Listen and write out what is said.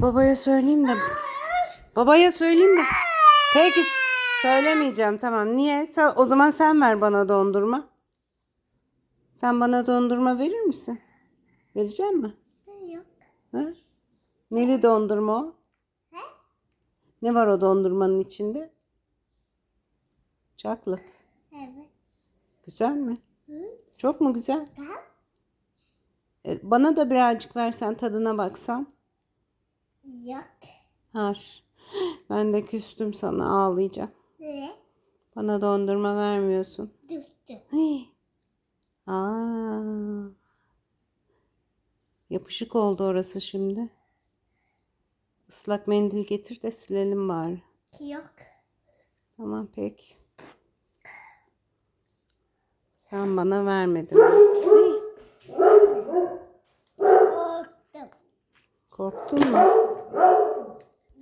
Babaya söyleyeyim de. Babaya söyleyeyim de. Peki söylemeyeceğim tamam. Niye? Sen, o zaman sen ver bana dondurma. Sen bana dondurma verir misin? Verecek mi? Yok. Ha? Neli dondurma o? Ne var o dondurmanın içinde? Chocolate. Evet. Güzel mi? Hı? Çok mu güzel? Daha? E, Bana da birazcık versen tadına baksam. Yok. Har. Ben de küstüm sana ağlayacağım. Ne? Bana dondurma vermiyorsun. Düştü. Hii. Aa. Yapışık oldu orası şimdi. Islak mendil getir de silelim bari. Yok. Tamam peki. Sen bana vermedin. Korktun mu?